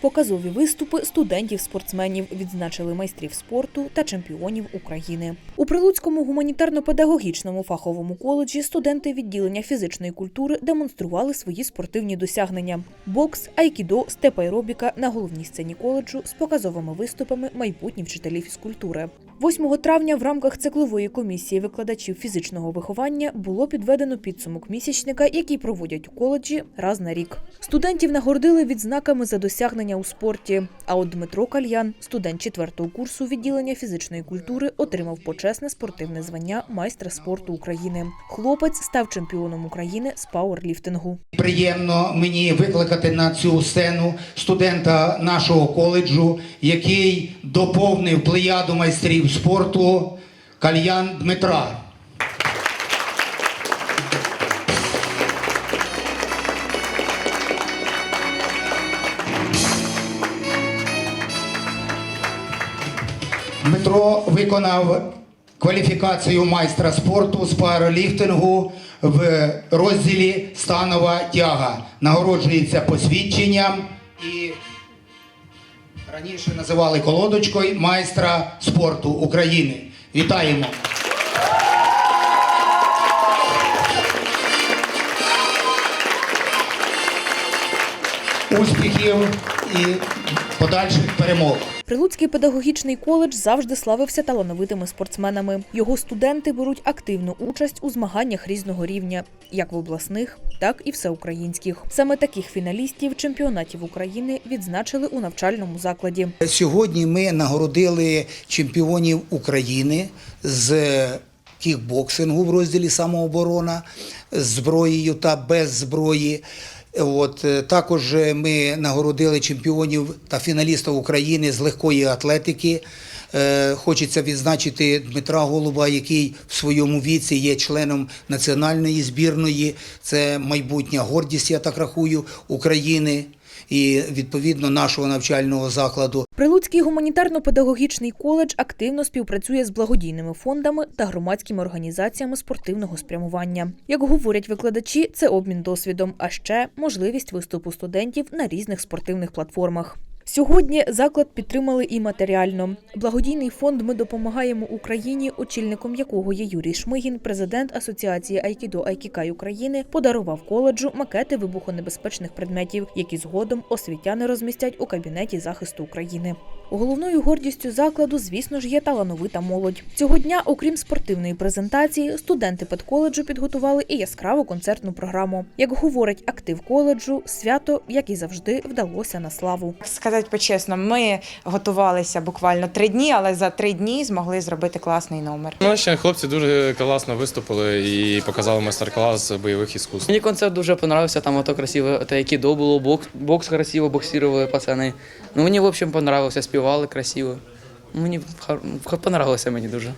Показові виступи студентів-спортсменів відзначили майстрів спорту та чемпіонів України. У Прилуцькому гуманітарно-педагогічному фаховому коледжі студенти відділення фізичної культури демонстрували свої спортивні досягнення: бокс, айкідо, степ-аеробіка на головній сцені коледжу з показовими виступами майбутні вчителі фізкультури. 8 травня в рамках циклової комісії викладачів фізичного виховання було підведено підсумок місячника, який проводять у коледжі раз на рік. Студентів нагородили відзнаками за досягнення у спорті. А от Дмитро Кальян, студент четвертого курсу відділення фізичної культури, отримав почесне спортивне звання майстра спорту України. Хлопець став чемпіоном України з пауерліфтингу. Приємно мені викликати на цю сцену студента нашого коледжу, який доповнив плеяду майстрів спорту Кальян Дмитра. Дмитро виконав кваліфікацію майстра спорту з параліфтингу в розділі станова тяга. Нагороджується посвідченням і раніше називали колодочкою майстра спорту України. Вітаємо! Успіхів і подальших перемог. Прилуцький педагогічний коледж завжди славився талановитими спортсменами. Його студенти беруть активну участь у змаганнях різного рівня, як в обласних, так і всеукраїнських. Саме таких фіналістів чемпіонатів України відзначили у навчальному закладі. Сьогодні ми нагородили чемпіонів України з кікбоксингу в розділі самооборона зброєю та без зброї. От е, також ми нагородили чемпіонів та фіналістів України з легкої атлетики. Е, Хочеться відзначити Дмитра Голуба, який в своєму віці є членом національної збірної. Це майбутня гордість, я так рахую, України і відповідно нашого навчального закладу. Прилуцький гуманітарно-педагогічний коледж активно співпрацює з благодійними фондами та громадськими організаціями спортивного спрямування. Як говорять викладачі, це обмін досвідом, а ще можливість виступу студентів на різних спортивних платформах. Сьогодні заклад підтримали і матеріально. Благодійний фонд Ми допомагаємо Україні, очільником якого є Юрій Шмигін, президент Асоціації Айкідо Айкікай України, подарував коледжу макети вибухонебезпечних предметів, які згодом освітяни розмістять у кабінеті захисту України. Головною гордістю закладу, звісно ж, є талановита молодь. Цього дня, окрім спортивної презентації, студенти педколеджу підготували і яскраву концертну програму. Як говорить актив коледжу, свято, як і завжди, вдалося на славу. Сказати почесно, ми готувалися буквально три дні, але за три дні змогли зробити класний номер. Наші хлопці дуже класно виступили і показали майстер-клас бойових іскусств. Мені концерт дуже понравився, там ото красиво, та айкідо було, бокс, бокс красиво боксировали пацани. Ну мені, в общем, понравилося, співали красиво. Мені понравилося мені дуже.